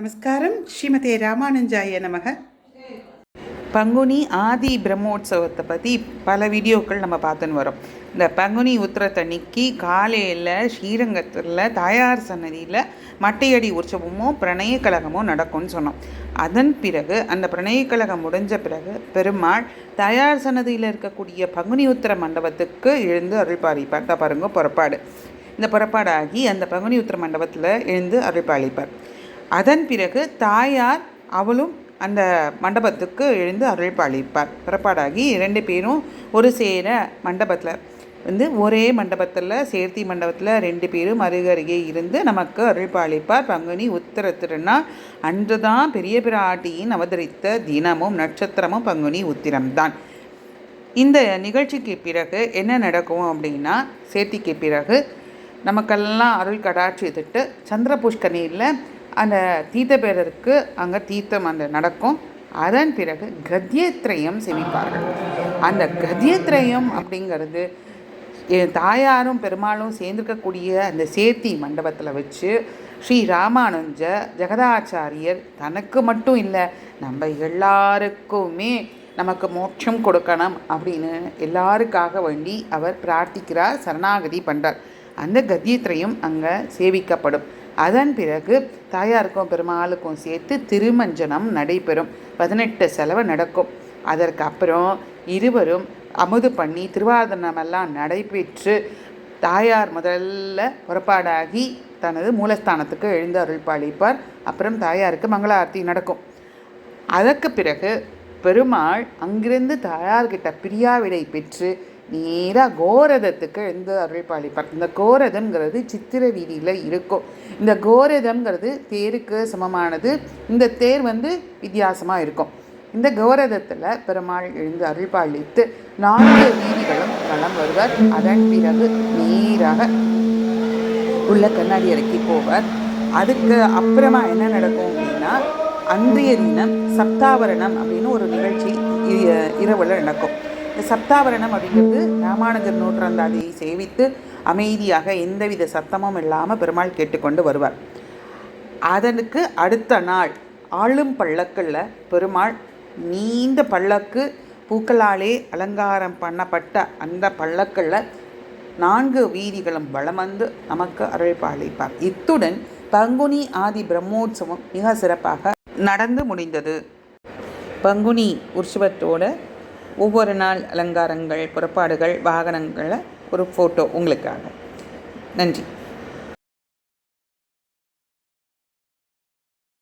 நமஸ்காரம். ஸ்ரீமதே ராமானுஜாய நமக. பங்குனி ஆதி பிரம்மோற்சவத்தை பற்றி பல வீடியோக்கள் நம்ம பார்த்துன்னு வரோம். இந்த பங்குனி உத்திரத்தன்னைக்கு காலையில் ஸ்ரீரங்கத்தில் தாயார் சன்னதியில் மட்டையடி உற்சவமும் பிரணய கழகமும் நடக்கும்னு சொன்னோம். அதன் பிறகு அந்த பிரணய கழகம் முடிஞ்ச பிறகு பெருமாள் தாயார் சன்னதியில் இருக்கக்கூடிய பங்குனி உத்திர மண்டபத்துக்கு எழுந்து அருள்பாளிப்பார் தான் பாருங்க புறப்பாடு. இந்த புறப்பாடாகி அந்த பங்குனி உத்திர மண்டபத்தில் எழுந்து அருள்பாளிப்பார் அதன் பிறகு தாயார் அவளும் அந்த மண்டபத்துக்கு எழுந்து அருள்பாலிப்பார் புறப்பாடாகி இரண்டு பேரும் ஒரு சேர மண்டபத்தில் வந்து ஒரே மண்டபத்தில் சேர்த்தி மண்டபத்தில் ரெண்டு பேரும் அருகருகே இருந்து நமக்கு அருள்பாலிப்பார் பங்குனி உத்திர திருநாள் அன்று தான் பெரிய பிராட்டியின் அவதரித்த தினமும் நட்சத்திரமும் பங்குனி உத்திரம்தான். இந்த நிகழ்ச்சிக்கு பிறகு என்ன நடக்கும் அப்படின்னா சேர்த்திக்கு பிறகு நமக்கெல்லாம் அருள் திட்டு சந்திர புஷ்கரணியில் அந்த தீர்த்தபேரருக்கு அங்கே தீர்த்தம் அந்த நடக்கும். அதன் பிறகு கத்தியத்ரயம் செவிப்பார்கள் அந்த கத்தியத்ரயம் அப்படிங்கிறது என் தாயாரும் பெருமாளும் சேர்ந்திருக்கக்கூடிய அந்த சேர்த்தி மண்டபத்தில் வச்சு ஸ்ரீ ராமானுஜ ஜெகதாச்சாரியர் தனக்கு மட்டும் இல்லை நம்ம எல்லாருக்குமே நமக்கு மோட்சம் கொடுக்கணும் அப்படின்னு எல்லாருக்காக வேண்டி அவர் பிரார்த்திக்கிறார் சரணாகதி பண்ணுறார் அந்த கத்தியத்திரையும் அங்கே சேவிக்கப்படும். அதன் பிறகு தாயாருக்கும் பெருமாளுக்கும் சேர்த்து திருமஞ்சனம் நடைபெறும். பதினெட்டு செலவு நடக்கும். அதற்கு அப்புறம் இருவரும் அமுது பண்ணி திருவாதனமெல்லாம் நடைபெற்று தாயார் முதல்ல புறப்பாடாகி தனது மூலஸ்தானத்துக்கு எழுந்து அருள்பாளிப்பார் அப்புறம் தாயாருக்கு மங்களாரத்தி நடக்கும். அதற்கு பிறகு பெருமாள் அங்கிருந்து தாயார்கிட்ட பிரியாவிடை பெற்று நேராக கோரதத்துக்கு எழுந்து அருள்பாலிப்பார் இந்த கோரதம்ங்கிறது சித்திர வீதியில் இருக்கும். இந்த கோரதம்ங்கிறது தேருக்கு சமமானது. இந்த தேர் வந்து வித்தியாசமாக இருக்கும். இந்த கோரதத்தில் பெருமாள் எழுந்து அருள்பாலித்து நான்கு வீதிகளும் வளம் வருவர். அதன் பிறகு நேராக உள்ள கண்ணாடி இறக்கி போவர். அதுக்கு அப்புறமா என்ன நடக்கும் அப்படின்னா அன்றைய தினம் சப்தாவரணம் அப்படின்னு ஒரு நிகழ்ச்சி இ- நடக்கும். இந்த சப்தாவரணம் அப்படிங்கிறது ராமானுஜர் நூற்றாண்டாதியை சேவித்து அமைதியாக எந்தவித சத்தமும் இல்லாமல் பெருமாள் கேட்டுக்கொண்டு வருவார். அதனுக்கு அடுத்த நாள் ஆளும் பள்ளக்கில் பெருமாள் நீண்ட பல்லக்கு பூக்களாலே அலங்காரம் பண்ணப்பட்ட அந்த பள்ளக்கில் நான்கு வீதிகளும் வலம் வந்து நமக்கு அருள்பாளிப்பார் இத்துடன் பங்குனி ஆதி பிரம்மோற்சவம் மிக சிறப்பாக நடந்து முடிந்தது. பங்குனி உற்சவத்தோட ஒவ்வொரு நாள் அலங்காரங்கள் புறப்பாடுகள் வாகனங்களை ஒரு ஃபோட்டோ உங்களுக்காக. நன்றி.